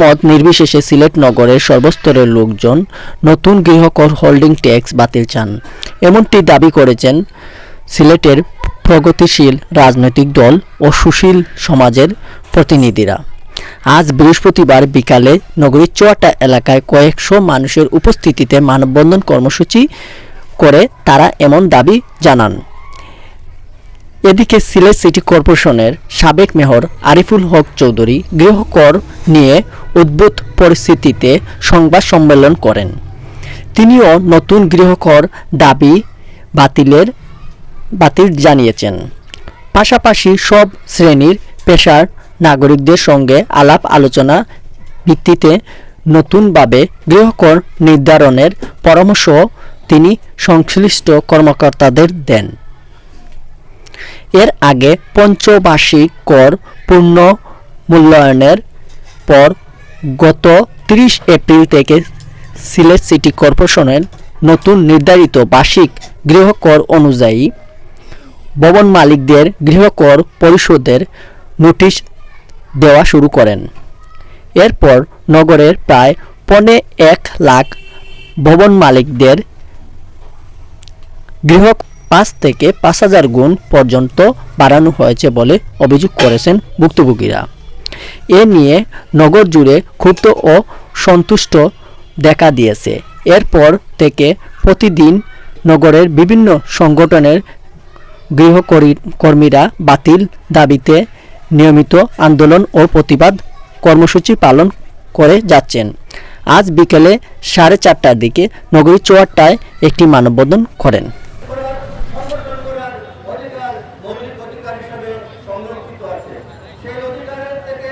মত নির্বিশেষে সিলেট নগরের সর্বস্তরের লোকজন নতুন গৃহকর হোল্ডিং ট্যাক্স বাতিল চান। এমনটি দাবি করেছেন সিলেটের প্রগতিশীল রাজনৈতিক দল ও সুশীল সমাজের প্রতিনিধিরা। আজ বৃহস্পতিবার বিকালে নগরীর চুয়াটা এলাকায় কয়েকশো মানুষের উপস্থিতিতে মানববন্ধন কর্মসূচি করে তারা এমন দাবি জানান। এদিকে সিলেট সিটি কর্পোরেশনের সাবেক মেয়র আরিফুল হক চৌধুরী গৃহকর নিয়ে উদ্ভূত পরিস্থিতিতে সংবাদ সম্মেলন করেন। তিনিও নতুন গৃহকর দাবি বাতিলের, বাতিল জানিয়েছেন। পাশাপাশি সব শ্রেণির পেশার নাগরিকদের সঙ্গে আলাপ আলোচনা ভিত্তিতে নতুনভাবে গৃহকর নির্ধারণের পরামর্শ তিনি সংশ্লিষ্ট কর্মকর্তাদের দেন। এর আগে পঞ্চবার্ষিক কর পূর্ণ মূল্যায়নের পর গত 30 এপ্রিল থেকে সিলেট সিটি কর্পোরেশনের নতুন নির্ধারিত বার্ষিক গৃহকর অনুযায়ী ভবন মালিকদের গৃহকর পরিশোধের নোটিশ দেওয়া শুরু করেন। এরপর নগরের প্রায় পনে এক লাখ ভবন মালিকদের গৃহ পাঁচ থেকে পাঁচ হাজার গুণ পর্যন্ত বাড়ানো হয়েছে বলে অভিযোগ করেছেন ভুক্তভোগীরা। এ নিয়ে নগর জুড়ে ক্ষুব্ধ ও সন্তুষ্ট দেখা দিয়েছে। এরপর থেকে প্রতিদিন নগরের বিভিন্ন সংগঠনের গৃহকর্মী কর্মীরা বাতিল দাবিতে নিয়মিত আন্দোলন ও প্রতিবাদ কর্মসূচি পালন করে যাচ্ছেন। আজ বিকেলে সাড়ে চারটার দিকে নগরীর চুয়াট্টায় একটি মানববন্ধন করেন। সংরক্ষিত আছে। সেই অধিকারের থেকে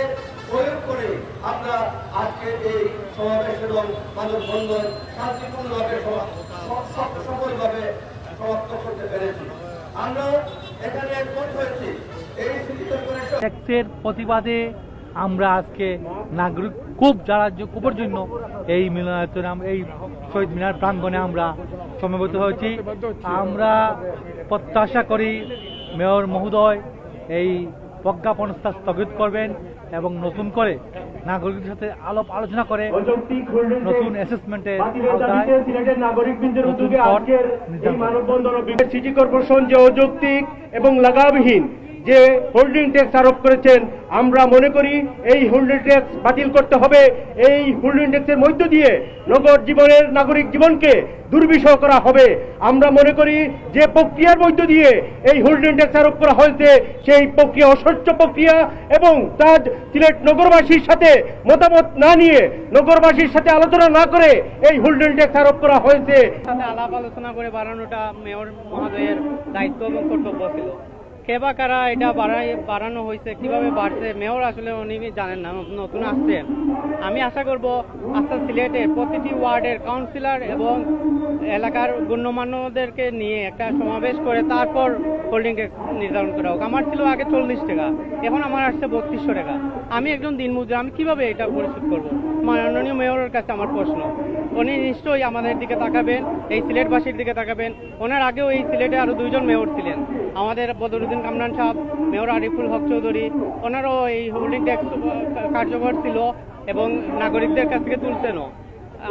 প্রয়োগ করে আমরা আজকে এই সমাবেশ এবং মানববন্ধন শান্তিপূর্ণভাবে সফলভাবে সমাপ্ত করতে পেরেছি। আমরা এখানে একমত হয়েছি। ট্যাক্সের প্রতিবাদে আমরা আজকে নাগরিক খুব যারা খুবের জন্য এই মিলনায়তনে এই শহীদ মিনার প্রাঙ্গণে আমরা সমবেত হয়েছি। আমরা প্রত্যাশা করি, মেয়র মহোদয় এই প্রজ্ঞাপন স্থগিত করবেন এবং নতুন করে নাগরিকদের সাথে আলোপ আলোচনা করে নতুন অ্যাসেসমেন্টের নাগরিকবৃন্দের উদ্যোগে আজকের এই মানববন্ধন সিটি কর্পোরেশন যে অযৌক্তিক এবং লাগামহীন যে হোল্ডিং ট্যাক্স আরোপ করেছেন, আমরা মনে করি এই হোল্ডিং ট্যাক্স বাতিল করতে হবে। এই হোল্ডিং ট্যাক্সের মধ্য দিয়ে নগর জীবনের নাগরিক জীবনকে দুর্বিষহ করা হবে। আমরা মনে করি যে প্রক্রিয়ার মধ্য দিয়ে এই হোল্ডিং ট্যাক্স আরোপ করা হয়েছে, সেই প্রক্রিয়া অস্বচ্ছ প্রক্রিয়া এবং তার সিলেট নগরবাসীর সাথে মতামত না নিয়ে নগরবাসীর সাথে আলোচনা না করে এই হোল্ডিং ট্যাক্স আরোপ করা হয়েছে। আলাপ আলোচনা করে বাড়ানোটা মেয়র মহোদয়ের দায়িত্ব এবং কর্তব্য ছিল। কে বা কারা এটা বাড়াই বাড়ানো হয়েছে, কীভাবে বাড়ছে, মেয়র আসলে উনি জানেন না, নতুন আসছেন আমি আশা করব আস্তে সিলেটের প্রতিটি ওয়ার্ডের কাউন্সিলর এবং এলাকার গণ্যমান্যদেরকে নিয়ে একটা সমাবেশ করে তারপর হোল্ডিং নির্ধারণ করা হোক। আমার ছিল আগে চল্লিশ টাকা, এখন আমার আসছে বত্রিশশো টাকা। আমি একজন দিনমজুর, আমি কীভাবে এটা পরিশোধ করব? মাননীয় মেয়রের কাছে আমার প্রশ্ন। উনি নিশ্চয়ই আমাদের দিকে তাকাবেন, এই সিলেটবাসীর দিকে তাকাবেন। ওনার আগেও এই সিলেটে আরও দুইজন মেয়র ছিলেন। আমাদের বদরুদ্দিন কামরান সাহেব, মেয়র আরিফুল হক চৌধুরী, ওনারও এই হোল্ডিং ট্যাক্স কার্যকর ছিল এবং নাগরিকদের কাছ থেকে তুলছেনও।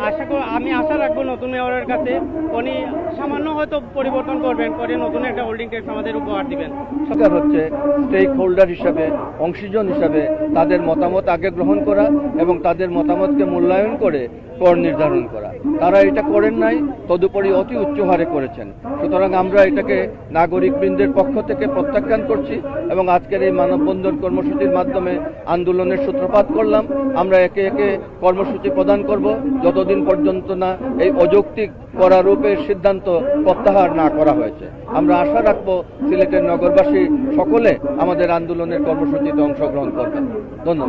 আশা করি, আমি আশা রাখব নতুন মেয়রের কাছে, উনি সামান্য হয়তো পরিবর্তন করবেন, করে নতুন একটা হোল্ডিং ট্যাক্স আমাদের উপহার দিবেন। সরকার হচ্ছে স্টেক হোল্ডার হিসাবে, অংশীজন হিসাবে তাদের মতামত আগে গ্রহণ করা এবং তাদের মতামতকে মূল্যায়ন করে কর নির্ধারণ করা। তারা এটা করেন নাই, তদুপরি অতি উচ্চ হারে করেছেন। সুতরাং আমরা এটাকে নাগরিকবৃন্দের পক্ষ থেকে প্রত্যাখ্যান করছি এবং আজকের এই মানববন্ধন কর্মসূচির মাধ্যমে আন্দোলনের সূত্রপাত করলাম। আমরা একে একে কর্মসূচি প্রদান করব। যতদিন পর্যন্ত না এই অযৌক্তিক করারূপের সিদ্ধান্ত প্রত্যাহার না করা হয়েছে। আমরা আশা রাখব সিলেটের নগরবাসী সকলে আমাদের আন্দোলনের কর্মসূচিতে অংশগ্রহণ করবেন ধন্যবাদ।